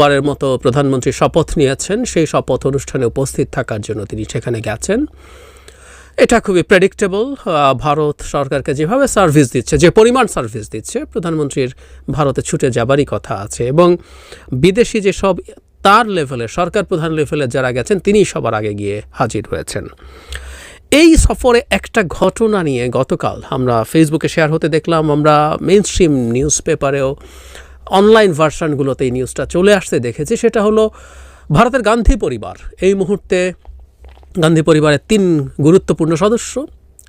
বারের মতো প্রধানমন্ত্রী শপথ নিয়েছেন। সেই শপথ অনুষ্ঠানে উপস্থিত থাকার জন্য তিনি সেখানে গেছেন। এটা খুবই প্রেডিক্টেবল ভারত সরকারকে যেভাবে সার্ভিস দিচ্ছে, যে পরিমাণ সার্ভিস দিচ্ছে, প্রধানমন্ত্রীর ভারতে ছুটে যাবারই কথা আছে। এবং বিদেশি যেসব তার লেভেলে সরকার প্রধান লেভেলে যারা গেছেন, তিনি সবার আগে গিয়ে হাজির হয়েছেন। এই সফরে একটা ঘটনা নিয়ে গতকাল আমরা ফেসবুকে শেয়ার হতে দেখলাম, আমরা মেন স্ট্রিম নিউজ পেপারেও অনলাইন ভার্সানগুলোতে এই নিউজটা চলে আসতে দেখেছি। সেটা হলো ভারতের গান্ধী পরিবার। এই মুহূর্তে গান্ধী পরিবারের তিন গুরুত্বপূর্ণ সদস্য,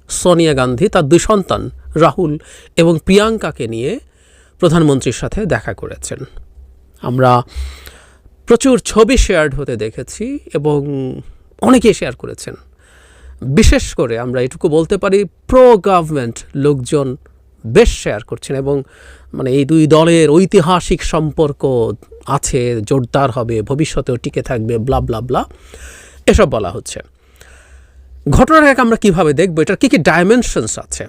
সোনিয়া গান্ধী, তার দুই সন্তান, রাহুল এবং প্রিয়াঙ্কাকে নিয়ে প্রধানমন্ত্রীর সাথে দেখা করেছেন। আমরা প্রচুর ছবি শেয়ার হতে দেখেছি এবং অনেকেই শেয়ার করেছেন। বিশেষ করে আমরা এটুকু বলতে পারি প্রো গভর্নমেন্ট লোকজন বেশ শেয়ার করছেন এবং মানে এই দুই দলের ঐতিহাসিক সম্পর্ক আছে, জোরদার হবে, ভবিষ্যতেও টিকে থাকবে ব্লা ব্লা ব্লা এসব বলা হচ্ছে। ঘটনাটাকে আমরা কীভাবে দেখব? এটার কী কী ডাইমেনশনস আছে?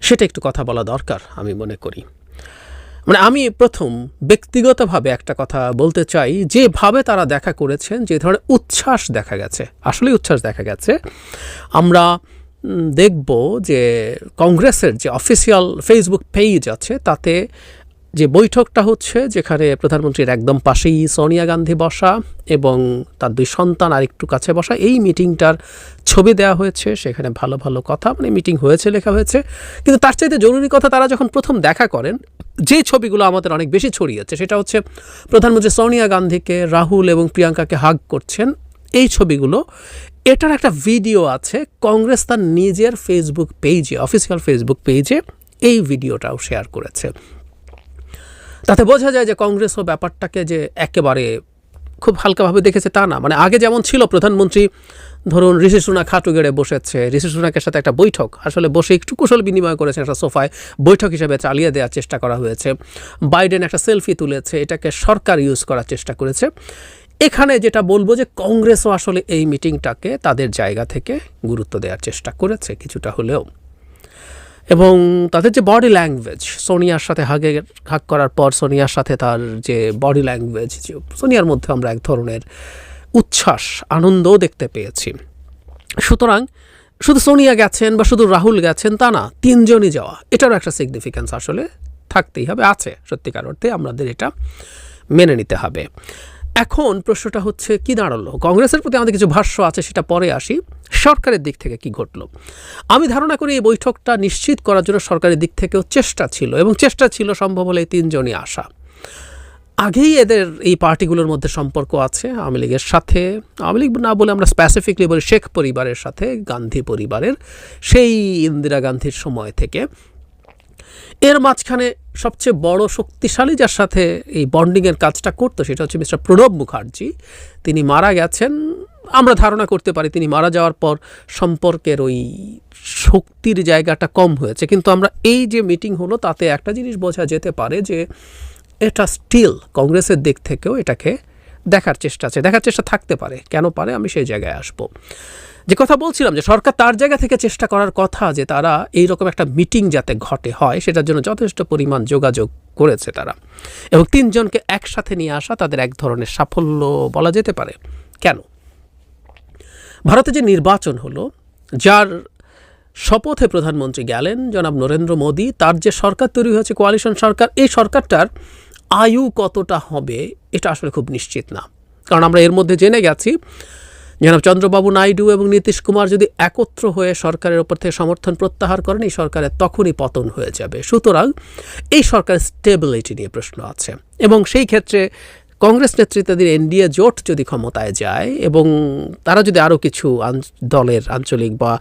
সেটা একটু কথা বলা দরকার, আমি মনে করি। মানে আমি প্রথম ব্যক্তিগতভাবে একটা কথা বলতে চাই, যেভাবে তারা দেখা করেছেন, যে ধরনের উচ্ছ্বাস দেখা গেছে। আসলেই উচ্ছ্বাস দেখা গেছে। আমরা দেখব যে কংগ্রেসের যে অফিসিয়াল ফেসবুক পেজ আছে, তাতে যে বৈঠকটা হচ্ছে, যেখানে প্রধানমন্ত্রীর একদম পাশেই সোনিয়া গান্ধী বসা এবং তার দুই সন্তান আরেকটু কাছে বসা, এই মিটিংটার ছবি দেওয়া হয়েছে। সেখানে ভালো ভালো কথা মানে মিটিং হয়েছে, লেখা হয়েছে। কিন্তু তার চাইতে জরুরি কথা, তারা যখন প্রথম দেখা করেন, যে ছবিগুলো আমাদের অনেক বেশি ছড়িয়েছে, সেটা হচ্ছে প্রধানমন্ত্রী সোনিয়া গান্ধীকে, রাহুল এবং প্রিয়াঙ্কাকে হাগ করছেন, এই ছবিগুলো এটার একটা ভিডিও আছে, কংগ্রেস তার নিজের ফেসবুক পেজে অফিসিয়াল ফেসবুক পেজে এই ভিডিওটাও শেয়ার করেছে। তাতে বোঝা যায় যে কংগ্রেসও ব্যাপারটাকে যে একেবারে খুব হালকাভাবে দেখেছে তা না। মানে আগে যেমন ছিল প্রধানমন্ত্রী, ধরুন ঋষি সুনাক হাঁটু গেড়ে বসেছে, ঋষি সুনাকের সাথে একটা বৈঠক, আসলে বসে একটু কুশল বিনিময় করেছে একটা সোফায়, বৈঠক হিসেবে চালিয়ে দেওয়ার চেষ্টা করা হয়েছে। বাইডেন একটা সেলফি তুলেছে, এটাকে সরকার ইউজ করার চেষ্টা করেছে। এখানে যেটা বলব যে কংগ্রেসও আসলে এই মিটিংটাকে তাদের জায়গা থেকে গুরুত্ব দেওয়ার চেষ্টা করেছে কিছুটা হলেও। এবং তাদের যে বডি ল্যাঙ্গুয়েজ সোনিয়ার সাথে হাগে হাগ করার পর সোনিয়ার সাথে তার যে বডি ল্যাঙ্গুয়েজ সোনিয়ার মধ্যে আমরা এক ধরনের উচ্ছ্বাস, আনন্দও দেখতে পেয়েছি। সুতরাং শুধু সোনিয়া গেছেন বা শুধু রাহুল গেছেন তা না, তিনজনই যাওয়া, এটারও একটা সিগনিফিক্যান্স আসলে থাকতেই হবে, আছে সত্যিকার অর্থে আমাদের এটা মেনে নিতে হবে। এখন প্রশ্নটা হচ্ছে, কি দাঁড়াল? কংগ্রেসের প্রতি আমাদের কিছু ভাষ্য আছে, সেটা পরে আসি। সরকারের দিক থেকে কি ঘটলো? আমি ধারণা করি এই বৈঠকটা নিশ্চিত করার জন্য সরকারের দিক থেকেও চেষ্টা ছিল, এবং চেষ্টা ছিল সম্ভব হলে এই তিনজনই আসা। আগেই এদের এই পার্টিগুলোর মধ্যে সম্পর্ক আছে, আওয়ামী লীগের সাথে। আওয়ামী লীগ না বলে আমরা স্পেসিফিকলি বলি শেখ পরিবারের সাথে, গান্ধী পরিবারের, সেই ইন্দিরা গান্ধীর সময় থেকে। এর মাঝখানে সবচেয়ে বড় শক্তিশালী যার সাথে এই বন্ডিংয়ের কাজটা করতো সেটা হচ্ছে মিস্টার প্রণব মুখার্জি। তিনি মারা গেছেন, আমরা ধারণা করতে পারি তিনি মারা যাওয়ার পর সম্পর্কের ওই শক্তির জায়গাটা কম হয়েছে। কিন্তু আমরা এই যে মিটিং হলো, তাতে একটা জিনিস বোঝা যেতে পারে যে এটা স্টিল কংগ্রেসের দিক থেকেও এটাকে দেখার চেষ্টা আছে, দেখার চেষ্টা থাকতে পারে, কেন পারে আমি সেই জায়গায় আসব। যে কথা বলছিলাম যে সরকার তার জায়গা থেকে চেষ্টা করার কথা যে তারা এই রকম একটা মিটিং যাতে ঘটে হয়, সেটার জন্য যথেষ্ট পরিমাণ যোগাযোগ করেছে তারা। এবং তিনজনকে একসাথে নিয়ে আসা তাদের এক ধরনের সাফল্য বলা যেতে পারে। কেন? ভারতে যে নির্বাচন হলো, যার শপথে প্রধানমন্ত্রী গেলেন জনাব নরেন্দ্র মোদী, তার যে সরকার তৈরি হয়েছে, কোয়ালিশন সরকার, এই সরকারটার আয়ু কতটা হবে, এটা আসলে খুব নিশ্চিত না। কারণ আমরা এর মধ্যে জেনে গেছি, জনাব চন্দ্রবাবু নাইডু এবং নীতিশ কুমার যদি একত্র হয়ে সরকারের ওপর থেকে সমর্থন প্রত্যাহার করেন, এই সরকারের তখনই পতন হয়ে যাবে। সুতরাং এই সরকারের স্টেবিলিটি নিয়ে প্রশ্ন আছে। এবং সেই ক্ষেত্রে কংগ্রেস নেতৃত্বাধীন এনডিএ জোট যদি ক্ষমতায় যায় এবং তারা যদি আরও কিছু দলের আঞ্চলিক বা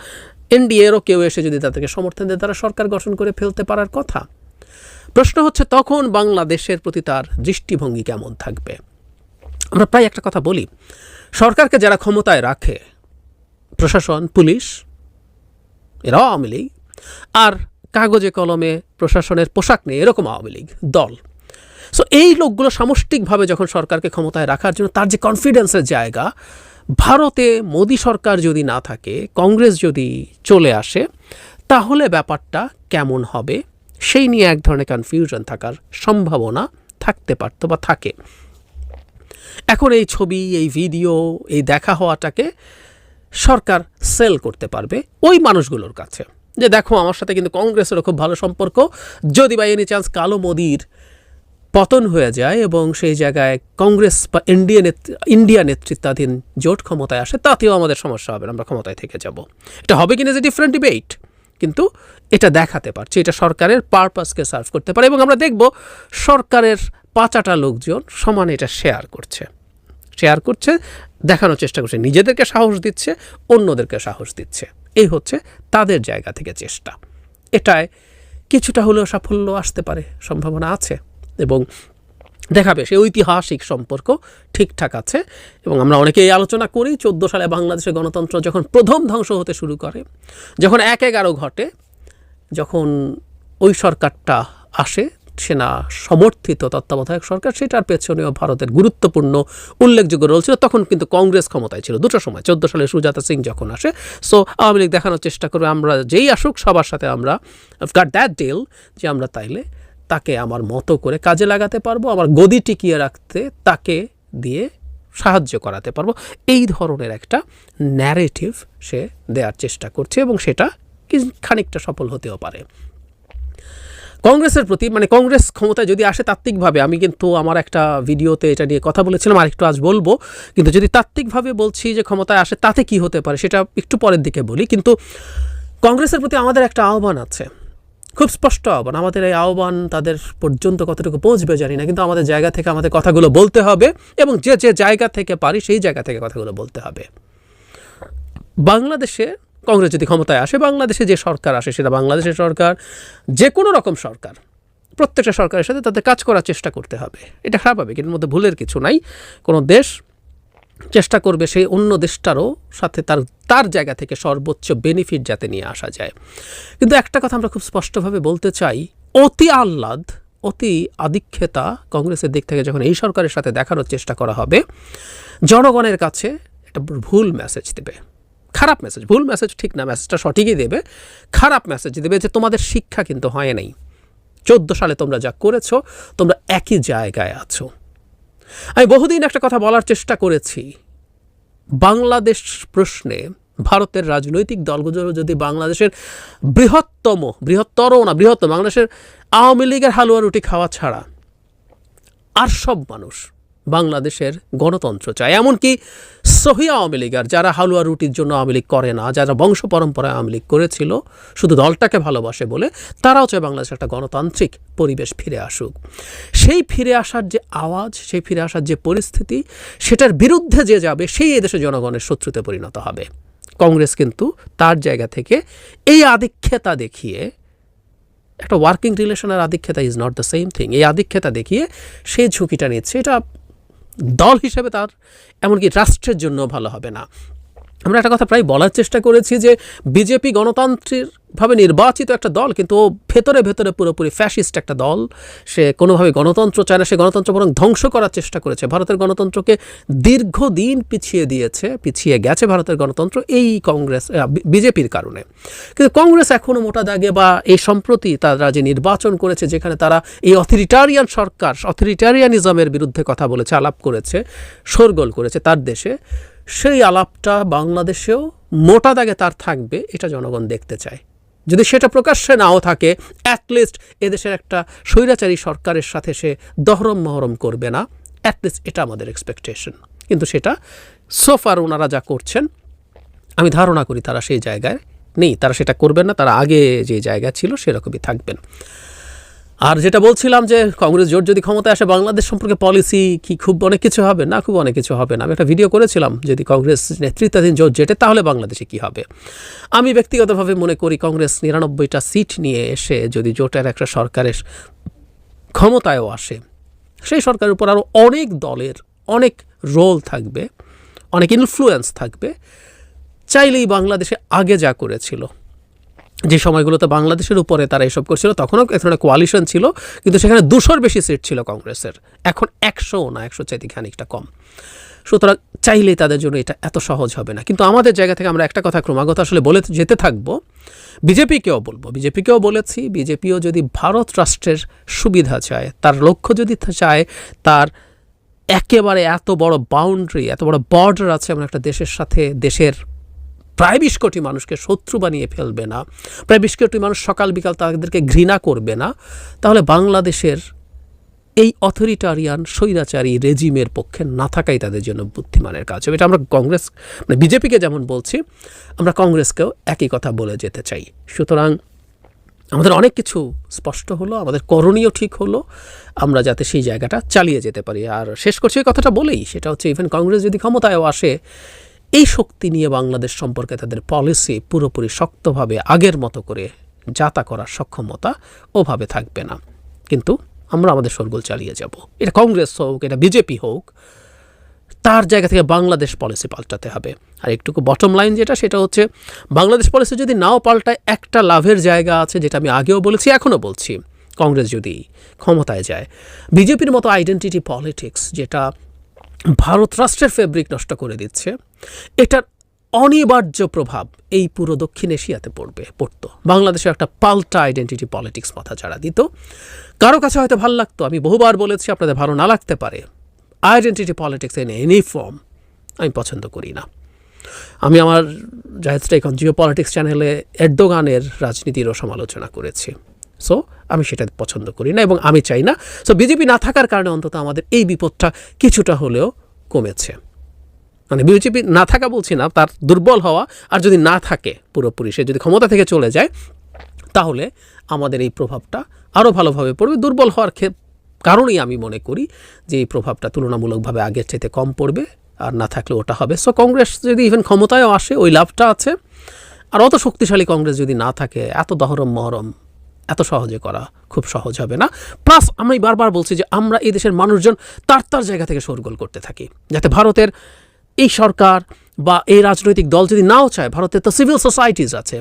এনডিএরও কেউ এসে যদি তাদেরকে সমর্থন দেয়, তারা সরকার গঠন করে ফেলতে পারার কথা। প্রশ্ন হচ্ছে, তখন বাংলাদেশের প্রতি তার দৃষ্টিভঙ্গি কেমন থাকবে? আমরা প্রায় একটা কথা বলি, সরকারকে যারা ক্ষমতায় রাখে, প্রশাসন, পুলিশ এরাও আওয়ামী লীগ, আর কাগজে কলমে প্রশাসনের পোশাক নেই, এরকম আওয়ামী লীগ, দল। সো এই লোকগুলো সামষ্টিকভাবে যখন সরকারকে ক্ষমতায় রাখার জন্য তার যে কনফিডেন্সের জায়গা, ভারতে মোদী সরকার যদি না থাকে, কংগ্রেস যদি চলে আসে, তাহলে ব্যাপারটা কেমন হবে? সেই নিয়ে এক ধরনের কনফিউশন থাকার সম্ভাবনা থাকতে পারতো বা থাকে। এখন এই ছবি, এই ভিডিও এই দেখা হওয়াটাকে সরকার সেল করতে পারবে ওই মানুষগুলোর কাছে। যে দেখো, আমার সাথে কিন্তু কংগ্রেসেরও খুব ভালো সম্পর্ক। যদি বা এনি চান্স কালো মোদির পতন হয়ে যায় এবং সেই জায়গায় কংগ্রেস বা ইন্ডিয়া ইন্ডিয়া নেতৃত্বাধীন জোট ক্ষমতায় আসে, তাতেও আমাদের সমস্যা হবে, আমরা ক্ষমতায় থেকে যাব। এটা হবে কিনা যে ডিফারেন্ট ডিবেট কিন্তু এটা দেখাতে পারছে, এটা সরকারের পারপাসকে সার্ভ করতে পারে এবং আমরা দেখব সরকারের পাঁচাটা লোকজন সমান এটা শেয়ার করছে। শেয়ার করছে, দেখানোর চেষ্টা করছে, নিজেদেরকে সাহস দিচ্ছে, অন্যদেরকে সাহস দিচ্ছে। এই হচ্ছে তাদের জায়গা থেকে চেষ্টা। এটায় কিছুটা হলেও সাফল্য আসতে পারে, সম্ভাবনা আছে এবং দেখাবে। সেই ঐতিহাসিক সম্পর্ক ঠিকঠাক আছে এবং আমরা অনেকেই আলোচনা করি। চোদ্দ সালে বাংলাদেশের গণতন্ত্র যখন প্রথম ধ্বংস হতে শুরু করে, যখন এক এগারো ঘটে, যখন ওই সরকারটা আসে, সেনা সমর্থিত তত্ত্বাবধায়ক সরকার, সেটার পেছনেও ভারতের গুরুত্বপূর্ণ উল্লেখযোগ্য রোল ছিল। তখন কিন্তু কংগ্রেস ক্ষমতায় ছিল দুটো সময়, চোদ্দ সালে সুজাতা সিং যখন আসে। সো আওয়ামী লীগ দেখানোর চেষ্টা করবে, আমরা যেই আসুক, সবার সাথে আমরা গাট দ্যাট ডিল যে আমরা তাইলে তাকে আমার মতো করে কাজে লাগাতে পারব, আমার গদি টিকিয়ে রাখতে, তাকে দিয়ে সাহায্য করাতে পারব। এই ধরনের একটা ন্যারেটিভ সে দেওয়ার চেষ্টা করছে এবং সেটা খানিকটা সফল হতেও পারে। কংগ্রেসের প্রতি মানে কংগ্রেস ক্ষমতায় যদি আসে তাত্ত্বিকভাবে, আমি কিন্তু আমার একটা ভিডিওতে এটা নিয়ে কথা বলেছিলাম আর একটু আজ বলব। কিন্তু যদি তাত্ত্বিকভাবে বলছি যে ক্ষমতায় আসে তাতে কি হতে পারে, সেটা একটু পরের দিকে বলি। কিন্তু কংগ্রেসের প্রতি আমাদের একটা আহ্বান আছে। খুব স্পষ্ট আহ্বান আমাদের এই আহ্বান তাদের পর্যন্ত কতটুকু পৌঁছবে জানি না, কিন্তু আমাদের জায়গা থেকে আমাদের কথাগুলো বলতে হবে এবং যে যে জায়গা থেকে পারি সেই জায়গা থেকে কথাগুলো বলতে হবে। বাংলাদেশে কংগ্রেস যদি ক্ষমতায় আসে, বাংলাদেশে যে সরকার আসে সেটা বাংলাদেশের সরকার, যে কোনো রকম সরকার, প্রত্যেকটা সরকারের সাথে তাদের কাজ করার চেষ্টা করতে হবে। এটা স্বাভাবিক, এর মধ্যে ভুলের কিছু নাই। কোনো দেশ চেষ্টা করবে সেই অন্য দেশটারও সাথে তার তার জায়গা থেকে সর্বোচ্চ বেনিফিট যাতে নিয়ে আসা যায়। কিন্তু একটা কথা আমরা খুব স্পষ্টভাবে বলতে চাই, অতি আহ্লাদ, অতি আধিক্ষেতা কংগ্রেসের দিক থেকে যখন এই সরকারের সাথে দেখানোর চেষ্টা করা হবে, জনগণের কাছে একটা ভুল মেসেজ দেবে। খারাপ মেসেজ ভুল মেসেজ ঠিক না মেসেজটা সঠিকই দেবে। খারাপ মেসেজ দেবে যে তোমাদের শিক্ষা কিন্তু হয় নাই। চোদ্দ সালে তোমরা যা করেছ, তোমরা একই জায়গায় আছো। আমি বহুদিন একটা কথা বলার চেষ্টা করেছি। বাংলাদেশ প্রশ্নে ভারতের রাজনৈতিক দলগুলো যদি বাংলাদেশের বৃহত্তম, বৃহত্তর না, বৃহত্তম, বাংলাদেশের আওয়ামী লীগের হালুয়া রুটি খাওয়া ছাড়া আর সব মানুষ বাংলাদেশের গণতন্ত্র চায়। এমনকি সহি আওয়ামী লীগ আর যারা হালুয়া রুটির জন্য আওয়ামী লীগ করে না, যারা বংশ পরম্পরায় আওয়ামী লীগ করেছিল, শুধু দলটাকে ভালোবাসে বলে, তারাও চায় বাংলাদেশে একটা গণতান্ত্রিক পরিবেশ ফিরে আসুক। সেই ফিরে আসার যে আওয়াজ, সেই ফিরে আসার যে পরিস্থিতি, সেটার বিরুদ্ধে যে যাবে, সেই এদেশে জনগণের শত্রুতে পরিণত হবে। কংগ্রেস কিন্তু তার জায়গা থেকে এই আধিক্ষেতা দেখিয়ে, একটা ওয়ার্কিং রিলেশনের আধিক্ষেতা is not the same thing এই আধিক্ষেতা দেখিয়ে সেই ঝুঁকিটা নিচ্ছে। এটা দল হিসেবে তার এমনকি রাষ্ট্রের জন্য ভালো হবে না। আমরা একটা কথা প্রায় বলার চেষ্টা করেছি যে বিজেপি গণতান্ত্রিক ভাবে নির্বাচিত একটা দল, কিন্তু ভেতরে ভেতরে পুরোপুরি ফ্যাসিস্ট একটা দল, সে কোনোভাবে গণতন্ত্র চায় না, সে গণতন্ত্র বরং ধ্বংস করার চেষ্টা করেছে। ভারতের গণতন্ত্রকে দীর্ঘদিন পিছিয়ে দিয়েছে, পিছিয়ে গেছে ভারতের গণতন্ত্র এই কংগ্রেস বিজেপির কারণে। কিন্তু কংগ্রেস এখনও মোটা দাগে বা এই সম্প্রতি তারা যে নির্বাচন করেছে, যেখানে তারা এই অথরিটারিয়ান সরকার অথরিটারিয়ানিজমের বিরুদ্ধে কথা বলেছে, আলাপ করেছে, শোরগোল করেছে তার দেশে সেই আলাপটা বাংলাদেশেও মোটা দাগে তার থাকবে, এটা জনগণ দেখতে চায়। যদি সেটা প্রকাশ্যে নাও থাকে অ্যাটলিস্ট এদেশের একটা স্বৈরাচারী সরকারের সাথে সে দহরম মহরম করবে না। অ্যাটলিস্ট এটা আমাদের এক্সপেকটেশন কিন্তু সেটা সোফার ওনারা যা করছেন, আমি ধারণা করি তারা সেই জায়গায় নেই। তারা সেটা করবেন না, তারা আগে যে জায়গা ছিল সেরকমই থাকবেন। আর যেটা বলছিলাম যে কংগ্রেস জোট যদি ক্ষমতায় আসে, বাংলাদেশ সম্পর্কে পলিসি কি খুব অনেক কিছু হবে? না, খুব অনেক কিছু হবে না। আমি একটা ভিডিও করেছিলাম, যদি কংগ্রেস নেতৃত্বাধীন জোট জেটে, তাহলে বাংলাদেশে কি হবে? আমি ব্যক্তিগতভাবে মনে করি কংগ্রেস নিরানব্বইটা সিট নিয়ে এসে যদি জোটের একটা সরকারের ক্ষমতায়ও আসে, সেই সরকারের উপর আরও অনেক দলের অনেক রোল থাকবে, অনেক ইনফ্লুয়েন্স থাকবে। চাইলেই বাংলাদেশে আগে যা করেছিল যে সময়গুলোতে বাংলাদেশের উপরে তারা এসব করছিল, তখনও এক ধরনের কোয়ালিশন ছিল, কিন্তু সেখানে দুশোর বেশি সিট ছিল কংগ্রেসের। এখন একশো না একশো চাইতে খানিকটা কম। সুতরাং চাইলেই তাদের জন্য এটা এত সহজ হবে না। কিন্তু আমাদের জায়গা থেকে আমরা একটা কথা ক্রমাগত আসলে বলে যেতে থাকব, বিজেপিকেও বলব, বিজেপিকেও বলেছি, বিজেপিও যদি ভারত রাষ্ট্রের সুবিধা চায়, তার লক্ষ্য যদি চায়, তার একেবারে এত বড় বাউন্ডারি এত বড় বর্ডার আছে এমন একটা দেশের সাথে, দেশের প্রায় বিশ কোটি মানুষকে শত্রু বানিয়ে ফেলবে না, প্রায় বিশ কোটি মানুষ সকাল বিকাল তাদেরকে ঘৃণা করবে না, তাহলে বাংলাদেশের এই অথরিটারিয়ান স্বৈরাচারী রেজিমের পক্ষে না থাকাই তাদের জন্য বুদ্ধিমানের কাজ। হবে এটা আমরা কংগ্রেস মানে বিজেপিকে যেমন বলছি, আমরা কংগ্রেসকেও একই কথা বলে যেতে চাই। সুতরাং আমাদের অনেক কিছু স্পষ্ট হলো, আমাদের করণীয় ঠিক হলো, আমরা যাতে সেই জায়গাটা চালিয়ে যেতে পারি। আর শেষ করছি এই কথাটা বলেই, সেটা হচ্ছে ইভেন কংগ্রেস যদি ক্ষমতায়ও আসে এই শক্তি নিয়ে বাংলাদেশ সম্পর্কে তাদের পলিসি পুরোপুরি শক্তভাবে আগের মতো করে যাতা করার সক্ষমতা ওভাবে থাকবে না। কিন্তু আমরা আমাদের সরগোল চালিয়ে যাব। এটা কংগ্রেস হোক, এটা বিজেপি হোক, তার জায়গা থেকে বাংলাদেশ পলিসি পাল্টাতে হবে। আর একটুকু বটম লাইন যেটা, সেটা হচ্ছে বাংলাদেশ পলিসি যদি নাও পাল্টায়, একটা লাভের জায়গা আছে যেটা আমি আগেও বলেছি, এখনও বলছি। কংগ্রেস যদি ক্ষমতায় যায়, বিজেপির মতো আইডেন্টিটি পলিটিক্স যেটা ভারত রাষ্ট্রের ফেব্রিক নষ্ট করে দিচ্ছে এটার অনিবার্য প্রভাব এই পুরো দক্ষিণ এশিয়াতে পড়বে, পড়তো। বাংলাদেশে একটা পাল্টা আইডেন্টিটি পলিটিক্স মাথা ছাড়া দিত। কারও কাছে হয়তো ভালো লাগতো, আমি বহুবার বলেছি, আপনাদের ভালো না লাগতে পারে। Identity politics in any form আমি পছন্দ করি না। আমি আমার জাহেদ এখন জিও পলিটিক্স চ্যানেলে এরদোগানের রাজনীতিরও সমালোচনা করেছি। সো আমি সেটা পছন্দ করি না এবং আমি চাই না। সো বিজেপি না থাকার কারণে অন্তত আমাদের এই বিপদটা কিছুটা হলেও কমেছে। মানে বিজেপি না থাকা বলছি না, তার দুর্বল হওয়া, আর যদি না থাকে পুরোপুরি, সে যদি ক্ষমতা থেকে চলে যায়, তাহলে আমাদের এই প্রভাবটা আরও ভালোভাবে পড়বে। দুর্বল হওয়ার কারণেই আমি মনে করি যে এই প্রভাবটা তুলনামূলকভাবে আগের চাইতে কম পড়বে, আর না থাকলে ওটা হবে। সো কংগ্রেস যদি ইভেন ক্ষমতায়ও আসে, ওই লাভটা আছে। আর অত শক্তিশালী কংগ্রেস যদি না থাকে, এত দহরম মহরম, এত সহজে করা খুব সহজ হবে না। প্লাস আমি বারবার বলছি যে আমরা এই দেশের মানুষজন তার তার জায়গা থেকে শোরগোল করতে থাকি, যাতে ভারতের এই সরকার বা এই রাজনৈতিক দল যদি নাও চায় ভারতে তো সিভিল সোসাইটিস আছে।